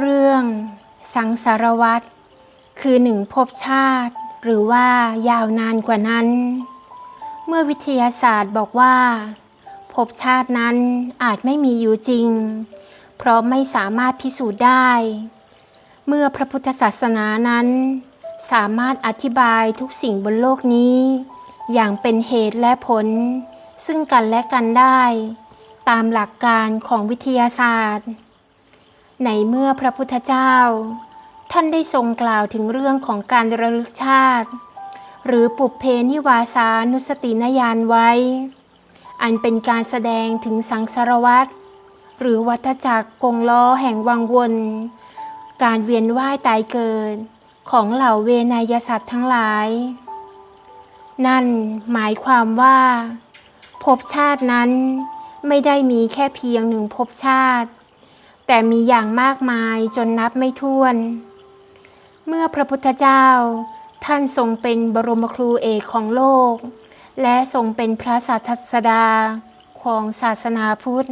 เรื่องสังสารวัตรคือหนึ่งภพชาติ หรือว่ายาวนานกว่านั้น เมื่อวิทยาศาสตร์บอกว่าภพชาตินั้นอาจไม่มีอยู่จริง เพราะไม่สามารถพิสูจน์ได้ เมื่อพระพุทธศาสนานั้น สามารถอธิบายทุกสิ่งบนโลกนี้ อย่างเป็นเหตุและผล ซึ่งกันและกันได้ ตามหลักการของวิทยาศาสตร์ ในเมื่อพระพุทธเจ้า ท่านได้ทรงกล่าวถึงเรื่องของการระลึกชาติ หรือปุเพนิวาสานุสตินญาณไว้ อันเป็นการแสดงถึงสังสารวัตรหรือวัฏจักรกงล้อแห่งวังวน การเวียนว่ายตายเกิด ของเหล่าเวนยสัตว์ทั้งหลาย นั่นหมายความว่าภพชาตินั้นไม่ได้มีแค่เพียงหนึ่งภพชาติ แต่มีอย่างมากมายจนนับไม่ถ้วน เมื่อพระพุทธเจ้า ท่านทรงเป็นบรมครูเอกของโลก และทรงเป็นพระศาสดาของศาสนาพุทธ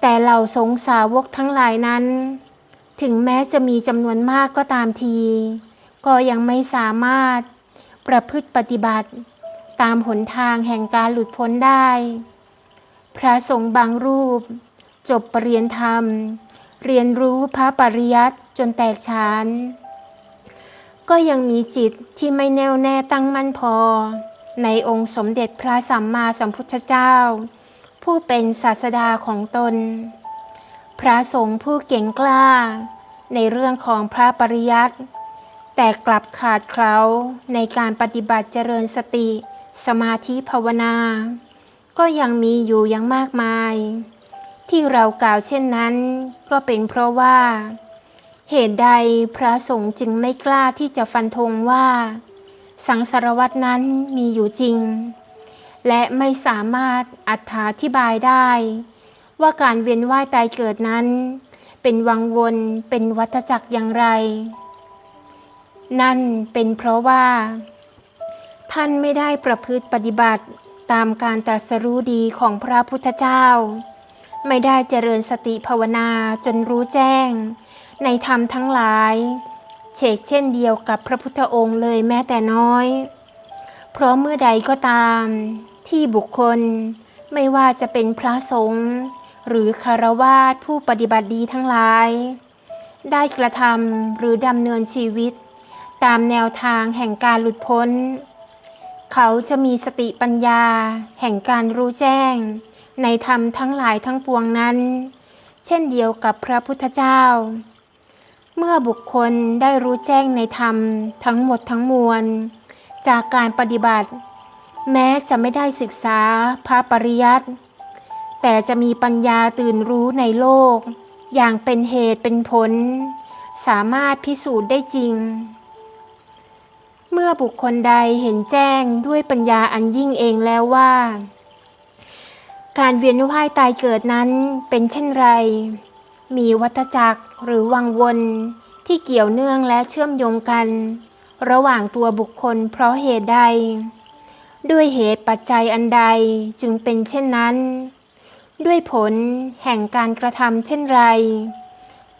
แต่เหล่าสงสาวกทั้งหลายนั้น ถึงแม้จะมีจำนวนมากก็ตามที ก็ยังไม่สามารถประพฤติปฏิบัติ ตามหนทางแห่งการหลุดพ้นได้ พระสงฆ์บางรูป จบปรริญญธรรม เรียนรู้พระปริยัติจนแตกฉาน ก็ยังมีจิตที่ไม่แน่วแน่ตั้งมั่นพอ ในองค์สมเด็จพระสัมมาสัมพุทธเจ้า ผู้เป็นศาสดาของตน พระสงฆ์ผู้เก่งกล้า ในเรื่องของพระปริยัติ แต่กลับขาดเคล้าในการปฏิบัติเจริญสติ สมาธิภาวนา ก็ยังมีอยู่อย่างมากมาย ที่เรากล่าวเช่นนั้น ก็เป็นเพราะว่า เหตุใดพระสงฆ์จึงไม่กล้าที่จะฟันธงว่า สังสารวัตนั้นมีอยู่จริง และไม่สามารถอธิบายได้ ว่าการเวียนว่ายตายเกิดนั้น เป็นวังวนเป็นวัฏจักรอย่างไร นั่นเป็นเพราะว่า ท่านไม่ได้ประพฤติปฏิบัติตามการตรัสรู้ดีของพระพุทธเจ้า ไม่ได้เจริญสติภาวนาจนรู้แจ้ง ในธรรมทั้งหลาย เฉกเช่นเดียวกับพระพุทธองค์เลยแม้แต่น้อย เพราะเมื่อใดก็ตามที่บุคคลไม่ว่าจะเป็นพระสงฆ์หรือคารวาสผู้ปฏิบัติดีทั้งหลาย ได้กระทำหรือดำเนินชีวิต ตามแนวทางแห่งการหลุดพ้น เขาจะมีสติปัญญาแห่งการรู้แจ้ง ในธรรมทั้งหลายทั้งปวงนั้น เช่นเดียวกับพระพุทธเจ้า เมื่อบุคคลได้รู้แจ้งในธรรมทั้งหมดทั้งมวล จากการปฏิบัติ แม้จะไม่ได้ศึกษาพระปริยัติแต่จะมีปัญญาตื่นรู้ในโลก อย่างเป็นเหตุเป็นผล สามารถพิสูจน์ได้จริง เมื่อบุคคลใดเห็นแจ้งด้วยปัญญาอันยิ่งเองแล้วว่า การเวียนว่ายตายเกิดนั้นเป็นเช่นไร มีวัฏจักรหรือวังวนที่เกี่ยวเนื่องและเชื่อมโยงกัน ระหว่างตัวบุคคลเพราะเหตุใด ด้วยเหตุปัจจัยอันใดจึงเป็นเช่นนั้น ด้วยผลแห่งการกระทำเช่นไร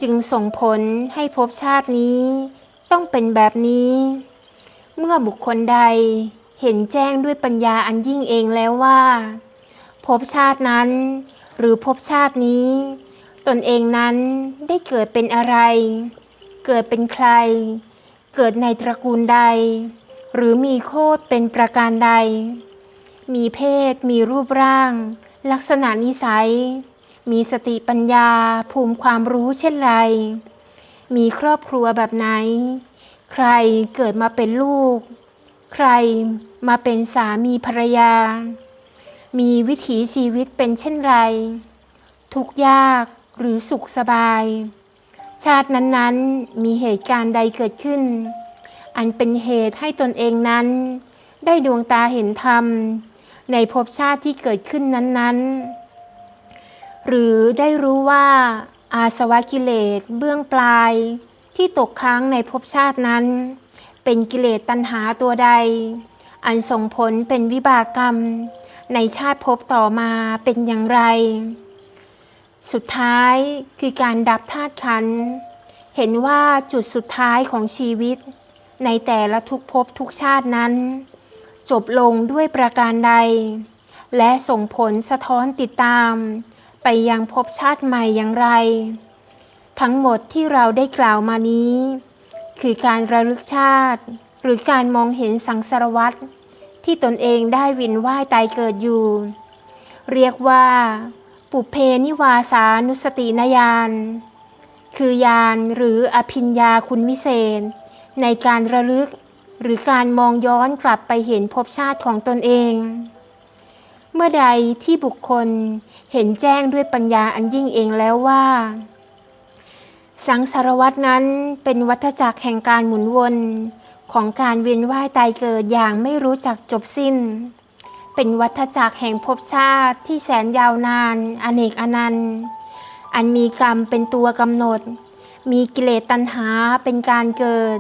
จึงส่งผลให้ภพชาตินี้ต้องเป็นแบบนี้ เมื่อบุคคลใดเห็นแจ้งด้วยปัญญาอันยิ่งเองแล้วว่า ภพชาตินั้น หรือภพชาตินี้ ตนเองนั้นได้เกิดเป็นอะไร เกิดเป็นใคร เกิดในตระกูลใด หรือมีโคดเป็นประการใด มีเพศ มีรูปร่าง ลักษณะนิสัย มีสติปัญญาภูมิความรู้เช่นไร มีครอบครัวแบบไหน ใครเกิดมาเป็นลูก ใครมาเป็นสามีภรรยา มีวิถีชีวิตเป็นเช่นไร ทุกยากหรือสุขสบาย ชาตินั้นๆมีเหตุการณ์ใดเกิดขึ้น อันเป็นเหตุให้ตนเองนั้น ได้ดวงตาเห็นธรรม ในภพชาติที่เกิดขึ้นนั้นๆ หรือได้รู้ว่าอาสวะกิเลสเบื้องปลายที่ตกค้างในภพชาตินั้น เป็นกิเลสตัณหาตัวใด อันส่งผลเป็นวิบากกรรม ในชาติภพต่อมาเป็นอย่างไร สุดท้ายคือการดับธาตุขัน เห็นว่าจุดสุดท้ายของชีวิต ในแต่ละทุกภพทุกชาตินั้น จบลงด้วยประการใด และส่งผลสะท้อนติดตาม ไปยังภพชาติใหม่อย่างไร ทั้งหมดที่เราได้กล่าวมานี้ คือการระลึกชาติ หรือการมองเห็นสังสารวัตร ที่ตนเองได้วินว่ายตายเกิดอยู่ เรียกว่า ปุเพนิวาสานุสตินญาณคือญาณหรืออภิญญาคุณวิเศษ ในการระลึกหรือการมองย้อนกลับไปเห็นภพชาติของตนเอง เมื่อใดที่บุคคลเห็นแจ้งด้วยปัญญาอันยิ่งเองแล้วว่า สังสารวัตนั้นเป็นวัฏจักรแห่งการหมุนวน ของการเวียนว่ายตายเกิดอย่างไม่รู้จักจบสิ้น เป็นวัฏจักรแห่งภพชาติที่แสนยาวนาน อเนกอนันต์ อันมีกรรมเป็นตัวกำหนด มีกิเลสตัณหาเป็นการเกิด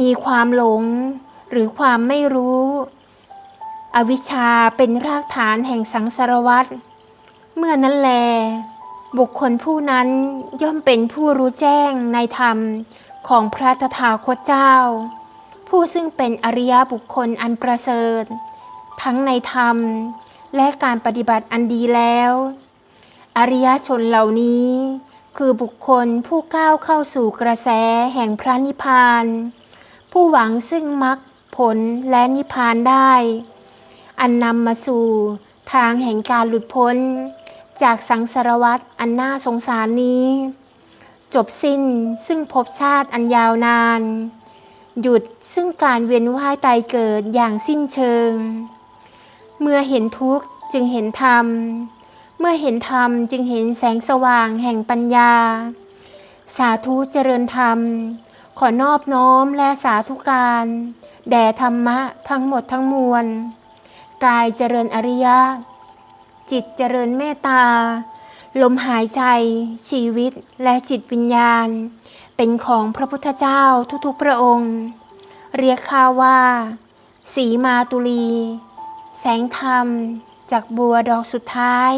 มีความหลงหรือความไม่รู้ อวิชชาเป็นรากฐานแห่งสังสารวัตรเมื่อนั้นแล บุคคลผู้นั้นย่อมเป็นผู้รู้แจ้งในธรรมของพระตถาคตเจ้า ผู้ซึ่งเป็นอริยบุคคลอันประเสริฐ ทั้งในธรรมและการปฏิบัติอันดีแล้ว อริยชนเหล่านี้ คือบุคคลผู้ก้าวเข้าสู่กระแสแห่งพระนิพพาน ผู้หวังซึ่งมรรคผลและนิพพานได้ อันนำมาสู่ทางแห่งการหลุดพ้น จากสังสารวัฏอันน่าสงสารนี้ จบสิ้นซึ่งภพชาติอันยาวนาน หยุดซึ่งการเวียนว่ายตายเกิดอย่างสิ้นเชิง เมื่อเห็นทุกข์จึงเห็นธรรม เมื่อเห็นธรรมจึงเห็นแสงสว่างแห่งปัญญา สาธุเจริญธรรม ขอนอบน้อมและสาธุการ แด่ธรรมะทั้งหมดทั้งมวล กายเจริญอริยะ จิตเจริญเมตตา ลมหายใจ ชีวิตและจิตวิญญาณ เป็นของพระพุทธเจ้าทุกๆพระองค์ เรียกข้าว่า สีมาตุลี แสงธรรมจากบัวดอกสุดท้าย